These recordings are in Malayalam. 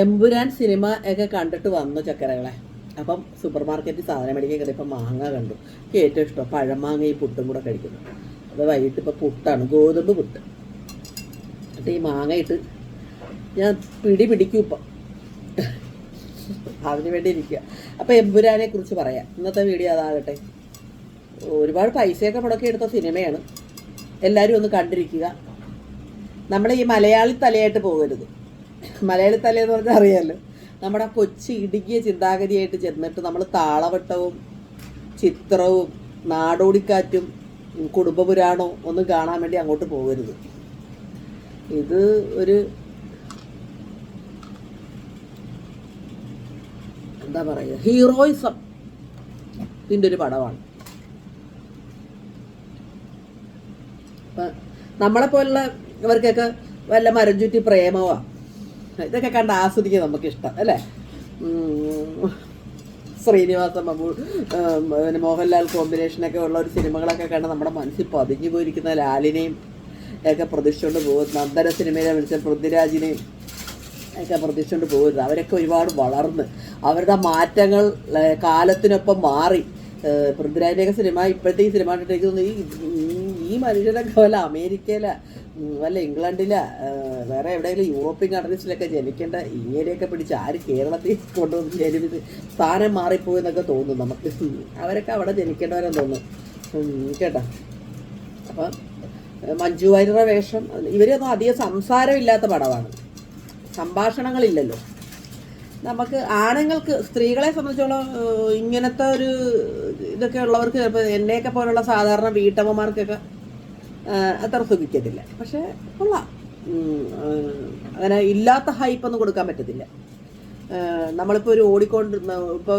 എമ്പുരാൻ സിനിമ ഒക്കെ കണ്ടിട്ട് വന്നു ചക്കരകളെ. അപ്പം സൂപ്പർ മാർക്കറ്റിൽ സാധനം മേടിക്കാൻ കയറിയപ്പോൾ മാങ്ങ കണ്ടു. എനിക്ക് ഏറ്റവും ഇഷ്ടം പഴമാങ്ങയും പുട്ടും കൂടെ കഴിക്കുന്നു. അത് വൈകിട്ട് ഇപ്പോൾ പുട്ടാണ് ഗോതമ്പ് പുട്ട്. എന്നിട്ട് ഈ മാങ്ങ ഇട്ട് ഞാൻ പിടി പിടിക്കും ഇപ്പം. അതിന് വേണ്ടി ഇരിക്കുക. അപ്പോൾ എമ്പുരാനെ കുറിച്ച് പറയാം. ഇന്നത്തെ വീഡിയോ അതാകട്ടെ. ഒരുപാട് പൈസയൊക്കെ മുടക്കി എടുത്ത സിനിമയാണ്. എല്ലാവരും ഒന്ന് കണ്ടിരിക്കുക. നമ്മൾ ഈ മലയാളി തലയായിട്ട് പോകരുത്. മലയാളി തല എന്ന് പറഞ്ഞാൽ അറിയാമല്ലോ നമ്മുടെ കൊച്ചി ഇടുങ്ങിയ ചിന്താഗതിയായിട്ട് ചെന്നിട്ട് നമ്മൾ താളവട്ടവും ചിത്രവും നാടോടിക്കാറ്റും കുടുംബപുരാണോ ഒന്നും കാണാൻ വേണ്ടി അങ്ങോട്ട് പോകരുത്. ഇത് ഒരു എന്താ പറയുക? ഹീറോയിസം ഇതിന്റെ ഒരു പടമാണ്. നമ്മളെ നമ്മളെപ്പോലുള്ള ഇവർക്കൊക്കെ വല്ല മരം ചുറ്റി പ്രേമമോ. ഇതൊക്കെ കണ്ട് ആസ്വദിക്കാൻ നമുക്കിഷ്ടം അല്ലേ? ശ്രീനിവാസ മമ്മൂ പിന്നെ മോഹൻലാൽ കോമ്പിനേഷനൊക്കെ ഉള്ള ഒരു സിനിമകളൊക്കെ കണ്ട് നമ്മുടെ മനസ്സിൽ പതിഞ്ഞു പോയിരിക്കുന്ന ലാലിനെയും ഒക്കെ പ്രതീക്ഷിച്ചുകൊണ്ട് പോകും നന്ദന സിനിമയിലെ വിളിച്ച പൃഥ്വിരാജിനെയും ഒക്കെ പ്രതീക്ഷിച്ചുകൊണ്ട് പോകരുത് അവരൊക്കെ ഒരുപാട് വളർന്ന് അവരുടെ മാറ്റങ്ങൾ കാലത്തിനൊപ്പം മാറി. പൃഥ്വിരാജിന്റെയൊക്കെ സിനിമ ഇപ്പോഴത്തെ ഈ സിനിമ കണ്ടിട്ട് തോന്നുന്നു ഈ ഈ മനുഷ്യരൊക്കെ വല്ല അമേരിക്കയില ഉം, വല്ല ഇംഗ്ലണ്ടില. വേറെ എവിടെയെങ്കിലും യൂറോപ്യൻ കൺട്രീസിലൊക്കെ ജനിക്കേണ്ട ഇങ്ങനെയൊക്കെ പിടിച്ച് ആര് കേരളത്തിൽ കൊണ്ടുവന്ന് ജനിപ്പിച്ച് സ്ഥാനം മാറിപ്പോയി എന്നൊക്കെ തോന്നും നമുക്ക്. അവരൊക്കെ അവിടെ ജനിക്കേണ്ടവരെന്ന് തോന്നുന്നു. കേട്ടാ. അപ്പം മഞ്ജു വാര്യരുടെ വേഷം ഇവരൊന്നും അധികം സംസാരമില്ലാത്ത പടമാണ് സംഭാഷണങ്ങളില്ലല്ലോ. നമുക്ക് ആണുങ്ങൾക്ക് സ്ത്രീകളെ സംബന്ധിച്ചോളം ഇങ്ങനത്തെ ഒരു ഇതൊക്കെ ഉള്ളവർക്ക് ചിലപ്പോൾ എന്നെയൊക്കെ പോലുള്ള സാധാരണ വീട്ടമ്മമാർക്കൊക്കെ അത്ര സുഖിക്കത്തില്ല പക്ഷേ കൊള്ളാം. അങ്ങനെ ഇല്ലാത്ത ഹൈപ്പൊന്നും കൊടുക്കാൻ പറ്റത്തില്ല. നമ്മളിപ്പോൾ ഒരു ഓടിക്കൊണ്ട് ഇപ്പോൾ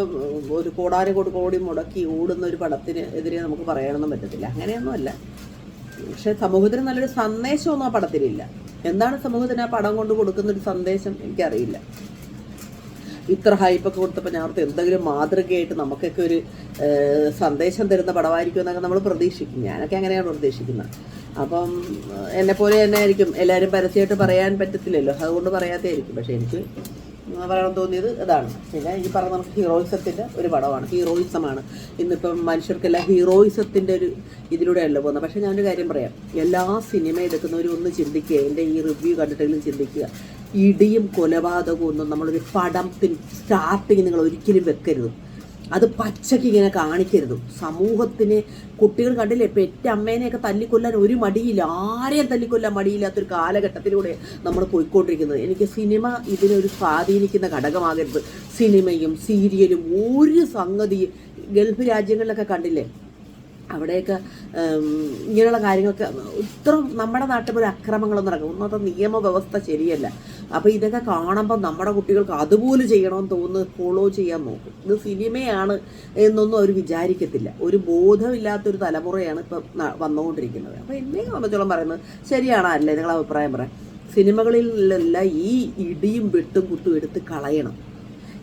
ഒരു കോടാനെ കൊടുക്കും ഓടി മുടക്കി ഓടുന്ന ഒരു പടത്തിന് എതിരെ നമുക്ക് പറയാനൊന്നും പറ്റത്തില്ല. അങ്ങനെയൊന്നുമല്ല. പക്ഷെ സമൂഹത്തിന് നല്ലൊരു സന്ദേശമൊന്നും ആ പടത്തിലില്ല എന്താണ് സമൂഹത്തിന് ആ പടം കൊണ്ട് കൊടുക്കുന്ന ഒരു സന്ദേശം എനിക്കറിയില്ല. ഇത്ര ഹൈപ്പൊക്കെ കൊടുത്തപ്പോൾ ഞാൻ എന്തെങ്കിലും മാതൃകയായിട്ട് നമുക്കൊക്കെ ഒരു സന്ദേശം തരുന്ന പടമായിരിക്കും എന്നൊക്കെ നമ്മൾ പ്രതീക്ഷിക്കും. ഞാനൊക്കെ അങ്ങനെയാണ് പ്രതീക്ഷിക്കുന്നത്. അപ്പം എന്നെ പോലെ തന്നെ ആയിരിക്കും. എല്ലാവരും പരസ്യമായിട്ട് പറയാൻ പറ്റത്തില്ലല്ലോ. അതുകൊണ്ട് പറയാത്തതായിരിക്കും. പക്ഷേ എനിക്ക് പറയാൻ തോന്നിയത് ഇതാണ്. പിന്നെ ഈ പറഞ്ഞ നമുക്ക് ഹീറോയിസത്തിന്റെ ഒരു പടമാണ്. ഹീറോയിസമാണ്. ഇന്നിപ്പം മനുഷ്യർക്കെല്ലാം ഹീറോയിസത്തിന്റെ ഒരു ഇതിലൂടെയല്ല പോകുന്നത്. പക്ഷേ ഞാനൊരു കാര്യം പറയാം. എല്ലാ സിനിമ എടുക്കുന്നവരും ഒന്ന് ചിന്തിക്കുക. എന്റെ ഈ റിവ്യൂ കണ്ടിട്ടെങ്കിലും ചിന്തിക്കുക. ഇടിയും കൊലപാതകവും ഒന്നും നമ്മളൊരു പടത്തിന് സ്റ്റാർട്ടിങ് നിങ്ങൾ ഒരിക്കലും വെക്കരുത്. അത് പച്ചയ്ക്ക് ഇങ്ങനെ കാണിക്കരുത്. സമൂഹത്തിന് കുട്ടികൾ കണ്ടില്ലേ പെറ്റമ്മേനെയൊക്കെ തല്ലിക്കൊല്ലാൻ ഒരു മടിയില്ല ആരെയും തല്ലിക്കൊല്ലാൻ മടിയില്ലാത്തൊരു കാലഘട്ടത്തിലൂടെ നമ്മൾ പോയിക്കൊണ്ടിരിക്കുന്നത്. എനിക്ക് സിനിമ ഇതിനൊരു സ്വാധീനിക്കുന്ന ഘടകമാകരുത്. സിനിമയും സീരിയലും ഒരു സംഗതി ഗൾഫ് രാജ്യങ്ങളിലൊക്കെ കണ്ടില്ലേ അവിടെയൊക്കെ ഇങ്ങനെയുള്ള കാര്യങ്ങളൊക്കെ ഇത്ര നമ്മുടെ നാട്ടിൽ ഒരു അക്രമങ്ങളൊന്നും നടക്കും ഒന്നാമത്തെ നിയമവ്യവസ്ഥ ശരിയല്ല. അപ്പോൾ ഇതൊക്കെ കാണുമ്പോൾ നമ്മുടെ കുട്ടികൾക്ക് അതുപോലെ ചെയ്യണമെന്ന് തോന്നുന്നു ഫോളോ ചെയ്യാൻ നോക്കും. ഇത് സിനിമയാണ് എന്നൊന്നും അവർ വിചാരിക്കത്തില്ല. ഒരു ബോധമില്ലാത്തൊരു തലമുറയാണ് ഇപ്പം വന്നുകൊണ്ടിരിക്കുന്നത്. അപ്പോൾ എന്നെ സംബന്ധിച്ചോളം പറയുന്നത് ശരിയാണോ അല്ലേ? നിങ്ങളെ അഭിപ്രായം പറയാം. സിനിമകളിലെല്ലാം ഈ ഇടിയും വെട്ടും കുത്തും എടുത്ത് കളയണം.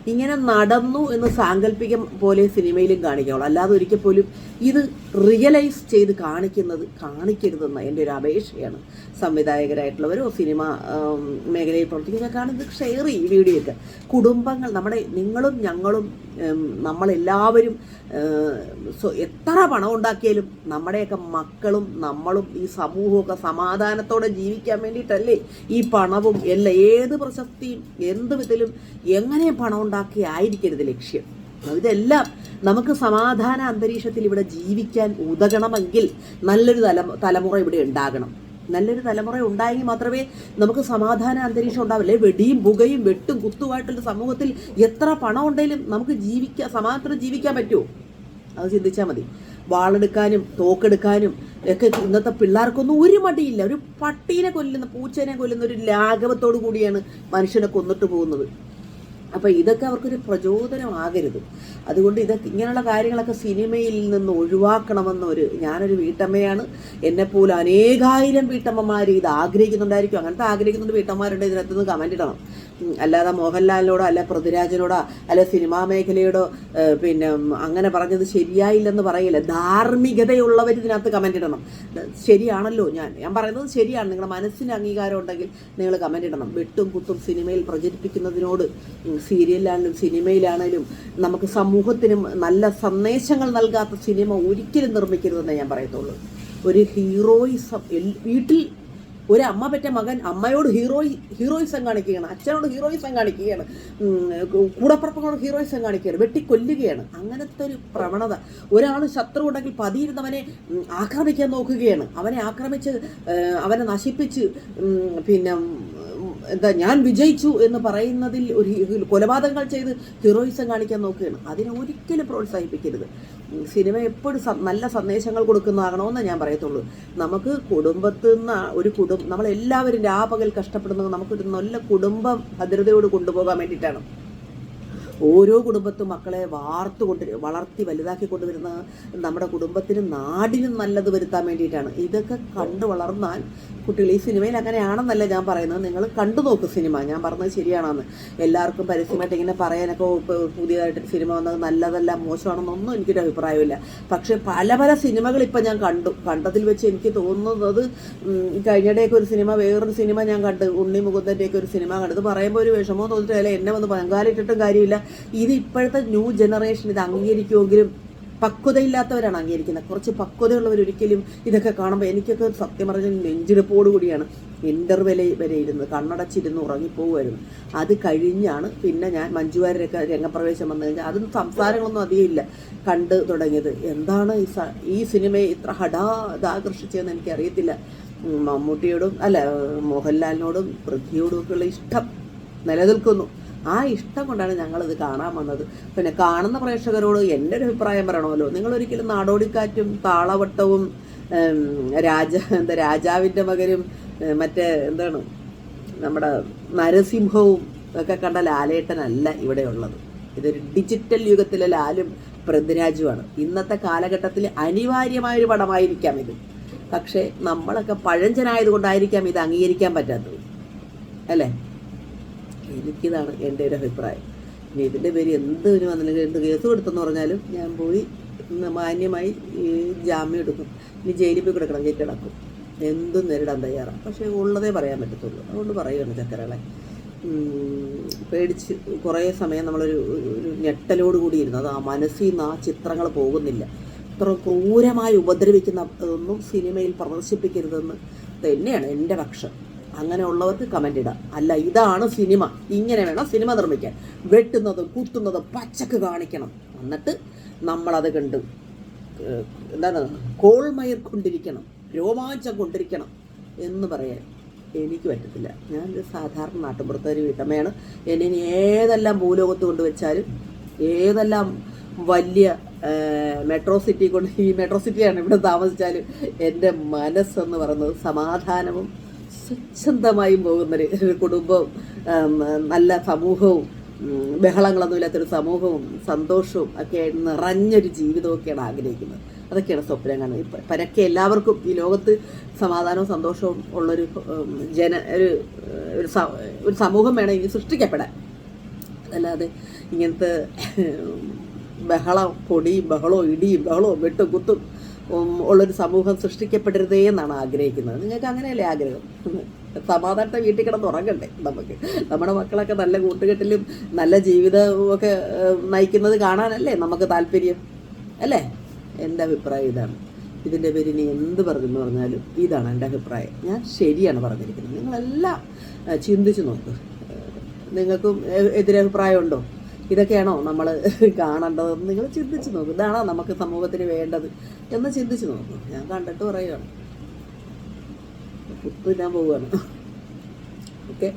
ഇങ്ങനെ നടന്നു എന്ന് സാങ്കല്പികം പോലെ സിനിമയിലും കാണിക്കാവുള്ളൂ. അല്ലാതെ ഒരിക്കൽ പോലും ഇത് റിയലൈസ് ചെയ്ത് കാണിക്കുന്നത് കാണിക്കരുതെന്ന എന്റെ ഒരു അപേക്ഷയാണ്. സംവിധായകരായിട്ടുള്ളവരോ സിനിമ മേഖലയിൽ പ്രവർത്തിക്കുന്നവരൊക്കെ ഇത് ഷെയർ ചെയ്യും വീഡിയോ ഒക്കെ കുടുംബങ്ങൾ നമ്മുടെ നിങ്ങളും ഞങ്ങളും നമ്മളെല്ലാവരും എത്ര പണം ഉണ്ടാക്കിയാലും നമ്മുടെയൊക്കെ മക്കളും നമ്മളും ഈ സമൂഹമൊക്കെ സമാധാനത്തോടെ ജീവിക്കാൻ വേണ്ടിയിട്ടല്ലേ ഈ പണവും എല്ലാം. ഏത് പ്രശസ്തിയും എന്ത് വിധത്തിലും എങ്ങനെ പണം ഉണ്ടാക്കി ആയിരിക്കരുത് ലക്ഷ്യം ഇതെല്ലാം നമുക്ക് സമാധാന അന്തരീക്ഷത്തിൽ ഇവിടെ ജീവിക്കാൻ ഉതകണമെങ്കിൽ നല്ലൊരു തല തലമുറ ഇവിടെ ഉണ്ടാകണം. നല്ലൊരു തലമുറ ഉണ്ടായെങ്കിൽ മാത്രമേ നമുക്ക് സമാധാന അന്തരീക്ഷം ഉണ്ടാവില്ലേ. വെടിയും പുകയും വെട്ടും കുത്തുമായിട്ടുള്ള സമൂഹത്തിൽ എത്ര പണം ഉണ്ടെങ്കിലും നമുക്ക് ജീവിക്കാൻ സമാധാനത്തിൽ ജീവിക്കാൻ പറ്റുമോ അത് ചിന്തിച്ചാൽ മതി. വാളെടുക്കാനും തോക്കെടുക്കാനും ഒക്കെ ഇന്നത്തെ പിള്ളേർക്കൊന്നും ഒരു മടിയില്ല. ഒരു പട്ടീനെ കൊല്ലുന്ന പൂച്ചേനെ കൊല്ലുന്ന ഒരു ലാഘവത്തോടു കൂടിയാണ് മനുഷ്യനെ കൊന്നിട്ട് പോകുന്നത്. അപ്പോൾ ഇതൊക്കെ അവർക്കൊരു പ്രചോദനമാകരുത്. അതുകൊണ്ട് ഇതൊക്കെ ഇങ്ങനെയുള്ള കാര്യങ്ങളൊക്കെ സിനിമയിൽ നിന്ന് ഒഴിവാക്കണമെന്നൊരു ഞാനൊരു വീട്ടമ്മയാണ്. എന്നെപ്പോലെ അനേകായിരം വീട്ടമ്മമാർ ഇത് ആഗ്രഹിക്കുന്നുണ്ടായിരിക്കും. അങ്ങനത്തെ ആഗ്രഹിക്കുന്നുണ്ട് വീട്ടമ്മമാരുണ്ട് ഇതിനകത്ത് നിന്ന് കമന്റ് ഇടണം. അല്ലാതെ മോഹൻലാലിനോടോ അല്ല പൃഥ്വിരാജിനോടോ അല്ല സിനിമാ മേഖലയോടോ പിന്നെ അങ്ങനെ പറഞ്ഞത് ശരിയായില്ലെന്ന് പറയില്ല. ധാർമ്മികതയുള്ളവർ ഇതിനകത്ത് കമന്റ് ഇടണം. ശരിയാണല്ലോ ഞാൻ. ഞാൻ പറയുന്നത് ശരിയാണ്. നിങ്ങളുടെ മനസ്സിന് അംഗീകാരം ഉണ്ടെങ്കിൽ നിങ്ങൾ കമന്റ് ഇടണം. വെട്ടും കുത്തും സിനിമയിൽ പ്രചരിപ്പിക്കുന്നതിനോട് സീരിയലിലാണെങ്കിലും സിനിമയിലാണെങ്കിലും നമുക്ക് സമൂഹത്തിനും നല്ല സന്ദേശങ്ങൾ നൽകാത്ത സിനിമ ഒരിക്കലും നിർമ്മിക്കരുതെന്നേ ഞാൻ പറയത്തുള്ളൂ. ഒരു ഹീറോയിസം വീട്ടിൽ ഒരു അമ്മ പറ്റ മകൻ അമ്മയോട് ഹീറോയി ഹീറോയിസം കാണിക്കുകയാണ് അച്ഛനോട് ഹീറോയിസം കാണിക്കുകയാണ് കൂടപ്പുറപ്പങ്ങളോട് ഹീറോയിസം കാണിക്കുകയാണ് വെട്ടിക്കൊല്ലുകയാണ്. അങ്ങനത്തെ ഒരു പ്രവണത. ഒരാൾ ശത്രു ഉണ്ടെങ്കിൽ പതിയിരുന്നവനെ ആക്രമിക്കാൻ നോക്കുകയാണ്. അവനെ ആക്രമിച്ച് അവനെ നശിപ്പിച്ച് പിന്നെ എന്താ ഞാൻ വിജയിച്ചു എന്ന് പറയുന്നതിൽ ഒരു കൊലപാതകങ്ങൾ ചെയ്ത് ഹീറോയിസം കാണിക്കാൻ നോക്കുകയാണ്. അതിനെ ഒരിക്കലും പ്രോത്സാഹിപ്പിക്കരുത്. സിനിമ എപ്പോഴും നല്ല സന്ദേശങ്ങൾ കൊടുക്കുന്നതാകണമെന്ന് ഞാൻ പറയത്തുള്ളൂ. നമുക്ക് കുടുംബത്തിൽ നിന്ന് ഒരു കുടുംബം നമ്മളെല്ലാവരും രാപകൽ കഷ്ടപ്പെടുന്നത് നമുക്കൊരു നല്ല കുടുംബ ഭദ്രതയോട് കൊണ്ടുപോകാൻ വേണ്ടിയിട്ടാണ്. ഓരോ കുടുംബത്തും മക്കളെ വാർത്തു കൊണ്ട് വളർത്തി വലുതാക്കി കൊണ്ടുവരുന്ന നമ്മുടെ കുടുംബത്തിനും നാടിനും നല്ലത് വരുത്താൻ വേണ്ടിയിട്ടാണ്. ഇതൊക്കെ കണ്ടു വളർന്നാൽ കുട്ടികൾ ഈ സിനിമയിൽ അങ്ങനെയാണെന്നല്ല ഞാൻ പറയുന്നത്. നിങ്ങൾ കണ്ടു നോക്ക് സിനിമ. ഞാൻ പറഞ്ഞത് ശരിയാണെന്ന്. എല്ലാവർക്കും പരസ്യമായിട്ട് ഇങ്ങനെ പറയാനൊക്കെ പുതിയതായിട്ട് സിനിമ വന്നത് നല്ലതല്ല മോശമാണെന്നൊന്നും എനിക്കൊരു അഭിപ്രായമില്ല പക്ഷേ പല പല സിനിമകൾ ഇപ്പം ഞാൻ കണ്ടു. കണ്ടതിൽ വെച്ച് എനിക്ക് തോന്നുന്നത് കഴിഞ്ഞിടയൊക്കെ ഒരു സിനിമ വേറൊരു സിനിമ ഞാൻ കണ്ടു. ഉണ്ണി മുകുന്ദന്റെയൊക്കെ ഒരു സിനിമ കണ്ടത് പറയുമ്പോൾ ഒരു വിഷമം തോന്നിട്ടില്ല എന്നെ വന്ന് പങ്കാളിട്ടിട്ടും കാര്യമില്ല. ഇത് ഇപ്പോഴത്തെ ന്യൂ ജനറേഷൻ ഇത് അംഗീകരിക്കുമെങ്കിലും പക്വതയില്ലാത്തവരാണ് അംഗീകരിക്കുന്നത്. കുറച്ച് പക്വതയുള്ളവർ ഒരിക്കലും ഇതൊക്കെ കാണുമ്പോൾ എനിക്കൊക്കെ സത്യം പറഞ്ഞാൽ നെഞ്ചിടിപ്പോട് കൂടിയാണ് ഇന്റർവെൽ വരെ ഇരുന്ന് കണ്ണടച്ചിരുന്ന് ഉറങ്ങിപ്പോകുമായിരുന്നു അത് കഴിഞ്ഞാണ് പിന്നെ ഞാൻ മഞ്ജുവാരൊക്കെ രംഗപ്രവേശം വന്നു കഴിഞ്ഞാൽ അതും സംസാരങ്ങളൊന്നും അധികം ഇല്ല. കണ്ട് തുടങ്ങിയത്. എന്താണ് ഈ ഈ സിനിമയെ ഇത്ര ഹടാ ഇതാകർഷിച്ചതെന്ന് എനിക്കറിയത്തില്ല. മമ്മൂട്ടിയോടും അല്ല മോഹൻലാലിനോടും പൃഥ്വിയോടും ഒക്കെയുള്ള ഇഷ്ടം നിലനിൽക്കുന്നു. ആ ഇഷ്ടം കൊണ്ടാണ് ഞങ്ങളിത് കാണാൻ വന്നത്. പിന്നെ കാണുന്ന പ്രേക്ഷകരോട് എന്റെ ഒരു അഭിപ്രായം പറയണമല്ലോ. നിങ്ങളൊരിക്കലും നാടോടിക്കാറ്റും താളവട്ടവും രാജ എന്താ രാജാവിന്റെ മകനും മറ്റേ എന്താണ് നമ്മുടെ നരസിംഹവും ഒക്കെ കണ്ട ലാലേട്ടനല്ല ഇവിടെ ഉള്ളത്. ഇതൊരു ഡിജിറ്റൽ യുഗത്തിലെ ലാലും പൃഥ്വിരാജുമാണ്. ഇന്നത്തെ കാലഘട്ടത്തിൽ അനിവാര്യമായൊരു പടമായിരിക്കാം ഇത്. പക്ഷേ നമ്മളൊക്കെ പഴഞ്ചനായതുകൊണ്ടായിരിക്കാം ഇത് അംഗീകരിക്കാൻ പറ്റാത്തത്. അല്ലേ? എനിക്കിതാണ് എന്റെ ഒരു അഭിപ്രായം. ഇനി ഇതിന്റെ പേര് എന്തിനു വന്നില്ലെങ്കിൽ എന്ത് കേസ് കൊടുത്തെന്ന് പറഞ്ഞാലും ഞാൻ പോയി മാന്യമായി ഈ ജാമ്യം എടുക്കും. ഇനി ജയിലിൽ പോയി കിടക്കണം ജയിലിൽ കിടക്കും എന്തും നേരിടാൻ തയ്യാറാണ്. പക്ഷേ ഉള്ളതേ പറയാൻ പറ്റത്തുള്ളൂ. അതുകൊണ്ട് പറയുകയാണ് ചക്കരകളെ. പേടിച്ച് കുറേ സമയം നമ്മളൊരു ഒരു ഞെട്ടലോട് കൂടി ഇരുന്നു. അത് ആ മനസ്സിൽ നിന്ന് ആ ചിത്രങ്ങൾ പോകുന്നില്ല. ഇത്ര ക്രൂരമായി ഉപദ്രവിക്കുന്ന ഒന്നും സിനിമയിൽ പ്രദർശിപ്പിക്കരുതെന്ന് തന്നെയാണ് എന്റെ പക്ഷം. അങ്ങനെയുള്ളവർക്ക് കമന്റ് ഇടാം. അല്ല ഇതാണ് സിനിമ. ഇങ്ങനെ വേണം സിനിമ നിർമ്മിക്കാൻ. വെട്ടുന്നതും കുത്തുന്നതും പച്ചക്ക് കാണിക്കണം. എന്നിട്ട് നമ്മളത് കണ്ട് എന്താണ് കോൾമയർ കൊണ്ടിരിക്കണം രോമാഞ്ചം കൊണ്ടിരിക്കണം എന്ന് പറയാൻ എനിക്ക് പറ്റത്തില്ല. ഞാനൊരു സാധാരണ നാട്ടുമ്പുറത്തെ ഒരു വീട്ടമ്മയാണ്. എന്നെ ഏതെല്ലാം ഭൂലോകത്ത് കൊണ്ടുവച്ചാലും ഏതെല്ലാം വലിയ മെട്രോ സിറ്റി കൊണ്ട് ഈ മെട്രോ സിറ്റിയാണ് ഇവിടെ താമസിച്ചാലും എന്റെ മനസ്സെന്ന് പറയുന്നത് സമാധാനവും സ്വച്ഛന്തമായും പോകുന്നൊരു കുടുംബവും നല്ല സമൂഹവും ബഹളങ്ങളൊന്നും ഇല്ലാത്തൊരു സമൂഹവും സന്തോഷവും ഒക്കെ നിറഞ്ഞൊരു ജീവിതമൊക്കെയാണ് ആഗ്രഹിക്കുന്നത്. അതൊക്കെയാണ് സ്വപ്നം കാണുന്നത്. പരക്കെ എല്ലാവർക്കും ഈ ലോകത്ത് സമാധാനവും സന്തോഷവും ഉള്ളൊരു ജന ഒരു ഒരു സമൂഹം വേണം ഇനി സൃഷ്ടിക്കപ്പെടാൻ. അല്ലാതെ ഇങ്ങനത്തെ ബഹളം പൊടിയും ബഹളവും ഇടിയും ബഹളവും വെട്ടും കുത്തും ഉള്ളൊരു സമൂഹം സൃഷ്ടിക്കപ്പെടരുതേ എന്നാണ് ആഗ്രഹിക്കുന്നത്. നിങ്ങൾക്ക് അങ്ങനെയല്ലേ ആഗ്രഹം? സമാധാനത്തെ വീട്ടിൽ കിടന്ന് ഉറങ്ങണ്ടേ നമുക്ക്? നമ്മുടെ മക്കളൊക്കെ നല്ല കൂട്ടുകെട്ടിലും നല്ല ജീവിതവും ഒക്കെ നയിക്കുന്നത് കാണാനല്ലേ നമുക്ക് താല്പര്യം? അല്ലേ? എന്റെ അഭിപ്രായം ഇതാണ്. ഇതിന്റെ പേര് ഇനി എന്ത് പറഞ്ഞെന്ന് പറഞ്ഞാലും ഇതാണ് എന്റെ അഭിപ്രായം. ഞാൻ ശരിയാണ് പറഞ്ഞിരിക്കുന്നത്. നിങ്ങളെല്ലാം ചിന്തിച്ച് നോക്ക്. നിങ്ങൾക്കും എതിരഭിപ്രായമുണ്ടോ ഇതൊക്കെയാണോ നമ്മൾ കാണേണ്ടതെന്ന് നിങ്ങൾ ചിന്തിച്ച് നോക്കും. ഇതാണോ നമുക്ക് സമൂഹത്തിന് വേണ്ടത് എന്ന് ചിന്തിച്ച് നോക്കും. ഞാൻ കണ്ടിട്ട് പറയുകയാണ് ഞാൻ പോവുകയാണ്. ഓക്കെ?